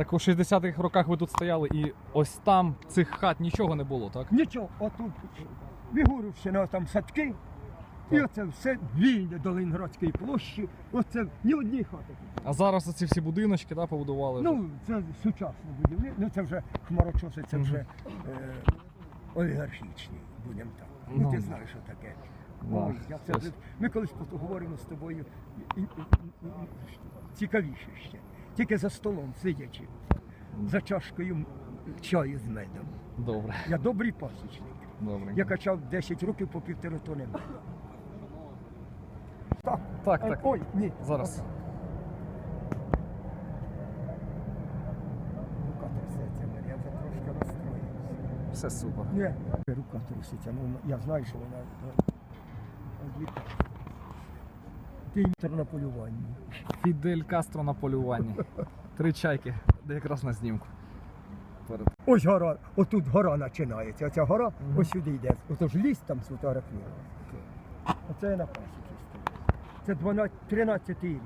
Так у 60-х роках ви тут стояли і ось там цих хат нічого не було, так? Нічого, отут Вігурівщина, там садки. І оце все вільне до Ленінградської площі. Оце ні одні хати. А зараз оці всі будиночки да, побудували. Ну, це сучасне будівництво, ну це вже хмарочоси, це вже е, олігархічні, будемо так. Ну, Ну, ти знаєш, що таке. Ой, я це, ми колись поговоримо з тобою і- і- і- і- цікавіше ще. Тільки за столом сидячи, за чашкою чаю з медом. Добре, Я добрий пасічник. добре. Я качав 10 років по півтори тони меду. Так, Так, так. Ой, ні. Зараз. Рука трясеться в мене, я вже трошки розстроївся. Все супер. Ні, рука труситься, ну я знаю, що вона е, відліта. Ти на полюванні. Фідель Кастро на полюванні. Три чайки, де якраз на знімку. Перед. Ось гора, отут гора починається. Оця гора Мгм. ось сюди йде. Ото ж ліс там сфотографував. Оце я на пасіці стою. Це 12, 13 рік.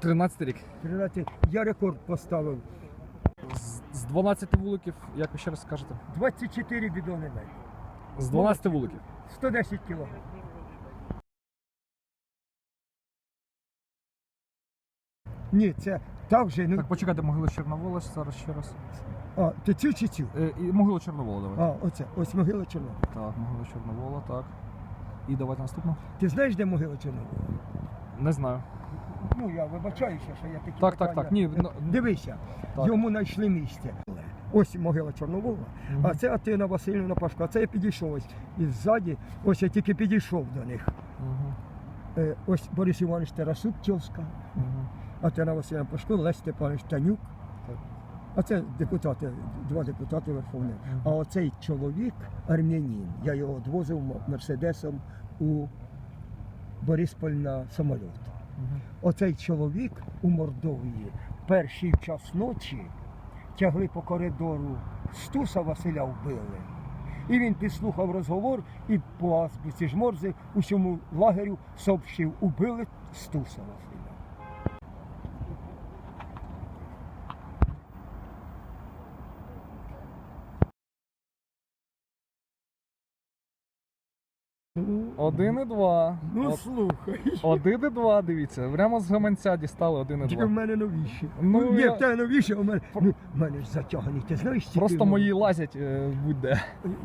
13 рік. 13. Я рекорд поставив. З, з 12 вуликів, як ви ще раз скажете? 24 бідони. З 12 вуликів. 110 кілограм. Ні, це так же, ну, Так, почекайте, могила Чорновола зараз ще раз. а, ти цю чи цю? Е, і могила Чорновола давайте. А, оце, ось могила Чорнобиля. Так, могила Чорновола, так. І давайте наступну. Ти знаєш, де могила Чорнобиля? Не знаю. Ну, я вибачаюся, що я такі Так, так, питання- так, ні, ну, Дивися, Так. йому знайшли місце. Ось могила Чорновола, Мгм. а це Атина Васильівна Пашко. А це я підійшов ось. І ззаді, ось я тільки підійшов до них. Угу. Е, ось Борис Іванович Тарасюк Тьовська, Атина Васильівна Пашко, Лесь Степанович Танюк. Це депутати, два депутати Верховної. А оцей чоловік армянин. Я його відвозив мерседесом у Борисполь на самоліт. Оцей чоловік у Мордовії перший час ночі тягли по коридору Стуса Василя вбили. І він підслухав розговор і по азбуці ж Морзе усьому лагерю сообщив, убили Стуса Василя. Один і два. Ну От- слухай. Один і два, дивіться. Прямо з гаманця дістали один і Тільки в два. мене новіші. Ну, Ну, ні, в тебе новіші, а в мене. Ну, в мене ж затягані. Ти знаєш, ці Просто мої лазять е, будь-де.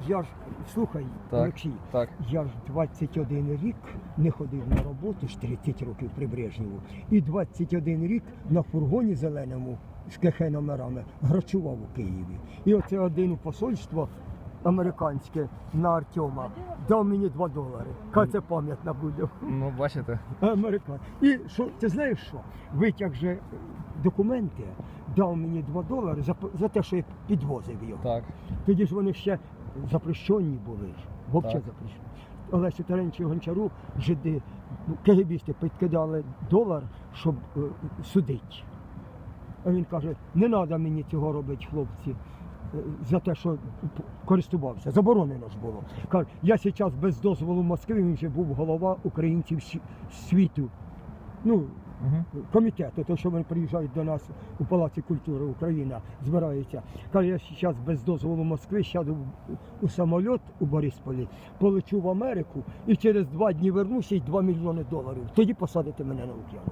Я ж слухай, Так. Олексій, Так. Я ж 21 рік не ходив на роботу з 30 років при Брежнєву. І 21 рік на фургоні зеленому з КХ номерами грачував у Києві. І оце один у посольство американське на Артема дав мені 2 долари. Каже, це пам'ятна буде. Ну, бачите. Американ. І що, ти знаєш що? Витяг же документи, дав мені 2 долари за, за те, що я підвозив його. Так. Тоді ж вони ще запрещені були. Взагалі запрещені. Олесю Теренчу Гончару жиди, ну, КГБісти підкидали долар, щоб е, судити. А він каже, не треба мені цього робити, хлопці, е, за те, що користувався. Заборонено ж було. Каже, я зараз без дозволу Москви, він вже був голова українців світу. Ну, Угу. комітету, то що вони приїжджають до нас у Палаці культури Україна, збираються. Каже, я зараз без дозволу Москви сяду у самоліт у Борисполі, полечу в Америку і через два дні вернуся і 2 мільйони доларів. Тоді посадите мене на океан.